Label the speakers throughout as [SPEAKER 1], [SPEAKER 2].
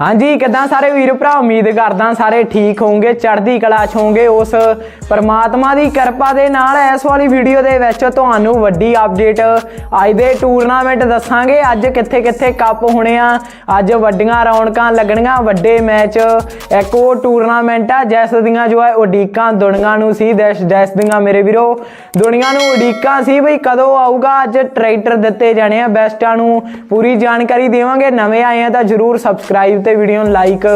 [SPEAKER 1] ਹਾਂਜੀ, ਕਿਦਾਂ ਸਾਰੇ ਵੀਰ ਭਰਾ? ਉਮੀਦ ਕਰਦਾ ਸਾਰੇ ਠੀਕ ਹੋਵੋਗੇ, ਚੜ੍ਹਦੀ ਕਲਾ 'ਚ ਹੋਵੋਗੇ। ਉਸ ਪਰਮਾਤਮਾ ਦੀ ਕਿਰਪਾ ਦੇ ਨਾਲ ਇਸ ਵਾਲੀ ਵੀਡੀਓ ਦੇ ਵਿੱਚ ਤੁਹਾਨੂੰ ਵੱਡੀ ਅਪਡੇਟ ਅੱਜ ਦੇ ਟੂਰਨਾਮੈਂਟ ਦੱਸਾਂਗੇ। ਅੱਜ ਕਿੱਥੇ ਕਿੱਥੇ ਕੱਪ ਹੋਣੇ ਆ, ਅੱਜ ਵੱਡੀਆਂ ਰੌਣਕਾਂ ਲੱਗਣੀਆਂ, ਵੱਡੇ ਮੈਚ ਇੱਕ ਉਹ ਟੂਰਨਾਮੈਂਟ ਆ, ਜਿਸ ਦੀਆਂ ਜੋ ਹੈ ਉਡੀਕਾਂ ਦੁਨੀਆਂ ਨੂੰ ਸੀ ਦੇਸ਼ ਦੇਸ਼ ਦੀਆਂ ਮੇਰੇ ਵੀਰੋ, ਦੁਨੀਆਂ ਨੂੰ ਉਡੀਕਾਂ ਸੀ ਬਈ ਕਦੋਂ ਆਊਗਾ, ਅੱਜ ਟਰੈਕਟਰ ਦਿੱਤੇ ਜਾਣੇ ਆ ਬੈਸਟਾਂ ਨੂੰ ਪੂਰੀ ਜਾਣਕਾਰੀ ਦੇਵਾਂਗੇ। ਨਵੇਂ ਆਏ ਆ ਤਾਂ ਜਰੂਰ ਸਬਸਕ੍ਰਾਈਬ ਤੇ ਵੀਡੀਓ ਨੂੰ ਲਾਈਕ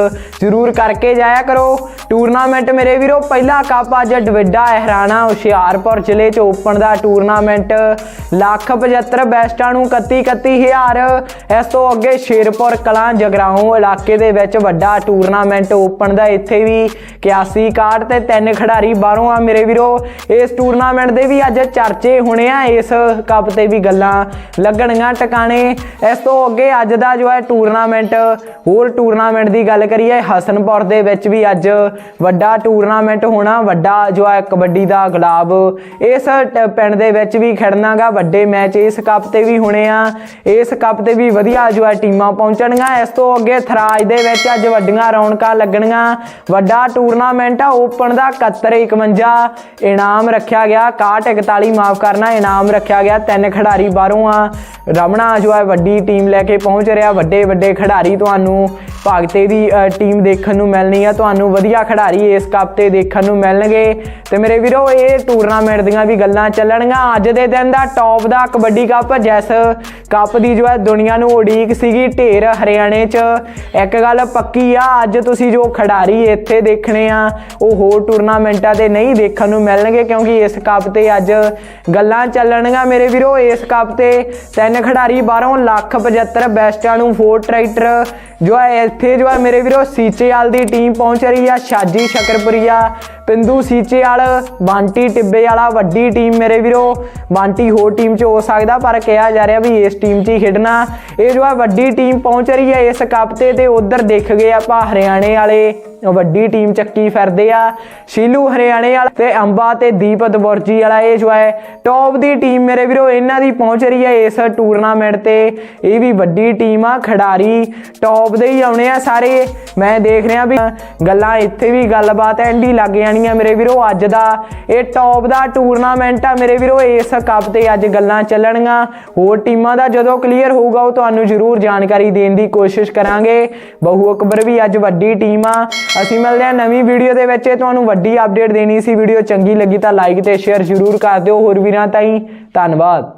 [SPEAKER 1] ਜਰੂਰ ਕਰਕੇ ਜਾਇਆ ਕਰੋ। ਟੂਰਨਾਮੈਂਟ ਮੇਰੇ ਵੀਰੋ, ਪਹਿਲਾ ਕੱਪ ਅੱਜ ਡਵਿੱਡਾਹਿਰਾਣਾ ਹੁਸ਼ਿਆਰਪੁਰ ਜ਼ਿਲ੍ਹੇ 'ਚ ਓਪਨ ਦਾ ਟੂਰਨਾਮੈਂਟ ਲੱਖ 75 ਬੈਸਟਾਂ ਨੂੰ 31 31000 ਇਸ ਤੋਂ ਅੱਗੇ ਸ਼ੇਰਪੁਰ, ਕਲਾਂ, ਜਗਰਾਉਂ ਇਲਾਕੇ ਦੇ ਵਿੱਚ ਵੱਡਾ ਟੂਰਨਾਮੈਂਟ ਓਪਨ ਦਾ ਇੱਥੇ ਵੀ 81 ਕਾਰਡ ਤੇ ਤਿੰਨ ਖਿਡਾਰੀ ਬਾਹਰੋਂ ਆ ਮੇਰੇ ਵੀਰੋ। ਇਸ ਟੂਰਨਾਮੈਂਟ ਦੇ ਵੀ ਅੱਜ ਚਰਚੇ ਹੋਣੇ ਆ, ਇਸ ਕੱਪ ਤੇ ਵੀ ਗੱਲਾਂ ਲੱਗਣਗੀਆਂ ਟਿਕਾਣੇ। ਇਸ ਤੋਂ ਅੱਗੇ ਅੱਜ ਦਾ ਜੋ ਹੈ ਟੂਰਨਾਮੈਂਟ ਹੋਰ ਟੂਰਨਾਮੈਂਟ ਦੀ ਗੱਲ ਕਰੀਏ, ਹਸਨਪੁਰ ਦੇ ਵਿੱਚ ਵੀ ਅੱਜ ਵੱਡਾ ਟੂਰਨਾਮੈਂਟ ਹੋਣਾ, ਵੱਡਾ ਜੋ ਹੈ ਕਬੱਡੀ ਦਾ ਗੁਲਾਬ। ਇਸ ਟ- ਪਿੰਡ ਦੇ ਵਿੱਚ ਵੀ ਖੜਨਾਗਾ ਵੱਡੇ ਮੈਚ ਇਸ ਕੱਪ ਤੇ ਵੀ ਹੋਣੇ ਆ। ਇਸ ਕੱਪ ਤੇ ਵੀ ਵਧੀਆ ਜੋ ਹੈ ਟੀਮਾਂ ਪਹੁੰਚਣਗੀਆਂ। ਇਸ ਤੋਂ ਅੱਗੇ ਥਰਾਜ ਦੇ ਵਿੱਚ ਅੱਜ ਵੱਡੀਆਂ ਰੌਣਕਾਂ ਲੱਗਣਗੀਆਂ। ਵੱਡਾ ਟੂਰਨਾਮੈਂਟ ਆ ਓਪਨ ਦਾ 71 51 ਇਨਾਮ ਰੱਖਿਆ ਗਿਆ। 61 41 ਮਾਫ ਕਰਨਾ, ਇਨਾਮ ਰੱਖਿਆ ਗਿਆ। ਤਿੰਨ ਖਿਡਾਰੀ ਬਾਹਰੋਂ ਆ। ਰਮਣਾ ਜੋ ਹੈ ਵੱਡੀ ਟੀਮ ਲੈ ਕੇ ਪਹੁੰਚ ਰਿਹਾ। ਵੱਡੇ ਵੱਡੇ ਖਿਡਾਰੀ ਤੁਹਾਨੂੰ ਭਾਗਤੇ ਦੀ ਟੀਮ ਦੇਖਣ ਨੂੰ ਮਿਲਣੀ ਆ। ਤੁਹਾਨੂੰ ਵਧੀਆ ਖਿਡਾਰੀ ਇਸ ਕੱਪ ਤੇ ਦੇਖਣ ਨੂੰ ਮਿਲਣਗੇ। ਤੇ ਮੇਰੇ ਵੀਰੋ, ਇਹ ਟੂਰਨਾਮੈਂਟ ਦੀਆਂ ਵੀ ਗੱਲਾਂ ਚੱਲਣਗੀਆਂ। ਅੱਜ ਦੇ ਦਿਨ ਦਾ ਟੌਪ ਦਾ ਕਬੱਡੀ ਕੱਪ ਜਿਸ ਕੱਪ ਦੀ ਜੋ ਹੈ ਦੁਨੀਆ ਨੂੰ ਉਡੀਕ ਸੀਗੀ ਢੇਰ ਹਰਿਆਣੇ 'ਚ। ਇੱਕ ਗੱਲ ਪੱਕੀ ਆ, ਅੱਜ ਤੁਸੀਂ ਜੋ ਖਿਡਾਰੀ ਇੱਥੇ ਦੇਖਣੇ ਆ, ਉਹ ਹੋਰ ਟੂਰਨਾਮੈਂਟਾਂ ਤੇ ਨਹੀਂ ਦੇਖਣ ਨੂੰ ਮਿਲਣਗੇ, ਕਿਉਂਕਿ ਇਸ ਕੱਪ ਤੇ ਅੱਜ ਗੱਲਾਂ ਚੱਲਣਗੀਆਂ। ਮੇਰੇ ਵੀਰੋ, ਇਸ ਕੱਪ ਤੇ ਤਿੰਨ ਖਿਡਾਰੀ, ਬਾਹਰੋਂ ਲੱਖ 75 ਬੈਸਟਾਂ ਨੂੰ ਫੋਰ ਟਰੈਕਟਰ ਜੋ ਹੈ ਇੱਥੇ ਜੋ ਹੈ ਮੇਰੇ ਵੀਰੋ ਸੀਚੇਵਾਲ ਦੀ ਟੀਮ ਪਹੁੰਚ ਰਹੀ ਆ ਸ਼ਾਜੀ ਸ਼ਕਰਪੁਰੀਆ ਪਿੰਦੂ ਸੀਚੇਵਾਲ, ਬਾਂਟੀ ਟਿੱਬੇ ਵਾਲਾ, ਵੱਡੀ ਟੀਮ ਮੇਰੇ ਵੀਰੋ। ਬਾਂਟੀ ਹੋਰ ਟੀਮ 'ਚ ਹੋ ਸਕਦਾ, ਪਰ ਕਿਹਾ ਜਾ ਰਿਹਾ ਵੀ ਇਸ ਟੀਮ 'ਚ ਹੀ ਖੇਡਣਾ। ਇਹ ਜੋ ਹੈ ਵੱਡੀ ਟੀਮ ਪਹੁੰਚ ਰਹੀ ਹੈ, ਇਸ ਕੱਪ ਤੇ ਤੇ ਉਧਰ ਦੇਖ ਗਏ ਆਪਾਂ ਹਰਿਆਣੇ ਵਾਲੇ। ਵੱਡੀ ਟੀਮ ਚੱਕੀ ਫਿਰਦੇ ਆ। ਸ਼ੀਲੂ ਹਰਿਆਣੇ ਵਾਲਾ ਤੇ ਅੰਬਾ ਤੇ ਦੀਪਤ ਬੁਰਜੀ ਵਾਲਾ ਇਹ ਜੋ ਹੈ ਟੌਪ ਦੀ ਟੀਮ ਮੇਰੇ ਵੀਰੋ, ਇਹਨਾਂ ਦੀ ਪਹੁੰਚ ਰਹੀ ਹੈ ਇਸ ਟੂਰਨਾਮੈਂਟ ਤੇ। ਇਹ ਵੀ ਵੱਡੀ ਟੀਮ ਆ, ਖਿਡਾਰੀ ਟੌਪ ਦੇ ਹੀ ਆਉਣੇ ਆ ਸਾਰੇ। ਮੈਂ ਦੇਖ ਰਿਹਾ ਵੀ ਗੱਲਾਂ ਇੱਥੇ ਵੀ ਗੱਲਬਾਤ ਐਂਡੀ ਲੱਗ ਜਾਣੀਆਂ ਮੇਰੇ ਵੀਰੋ, ਅੱਜ ਦਾ ਇਹ ਟੌਪ ਦਾ ਟੂਰਨਾਮੈਂਟ ਆ। ਮੇਰੇ ਵੀਰੋ, ਇਸ ਕੱਪ ਤੇ ਅੱਜ ਗੱਲਾਂ ਚੱਲਣਗੀਆਂ। ਹੋਰ ਟੀਮਾਂ ਦਾ ਜਦੋਂ ਕਲੀਅਰ ਹੋਊਗਾ, ਉਹ ਤੁਹਾਨੂੰ ਜ਼ਰੂਰ ਜਾਣਕਾਰੀ ਦੇਣ ਦੀ ਕੋਸ਼ਿਸ਼ ਕਰਾਂਗੇ। ਬਹੁ ਅਕਬਰ ਵੀ ਅੱਜ ਵੱਡੀ ਟੀਮ ਆ। ਅਸੀਂ ਮਿਲਦੇ ਹਾਂ ਨਵੀਂ ਵੀਡੀਓ ਦੇ ਵਿੱਚ। ਇਹ ਤੁਹਾਨੂੰ ਵੱਡੀ ਅਪਡੇਟ ਦੇਣੀ ਸੀ। ਵੀਡੀਓ ਚੰਗੀ ਲੱਗੀ ਤਾਂ ਲਾਈਕ ਤੇ ਸ਼ੇਅਰ ਜ਼ਰੂਰ ਕਰ ਦਿਓ। ਹੋਰ ਵੀਰਾਂ ਤਾਈਂ ਧੰਨਵਾਦ।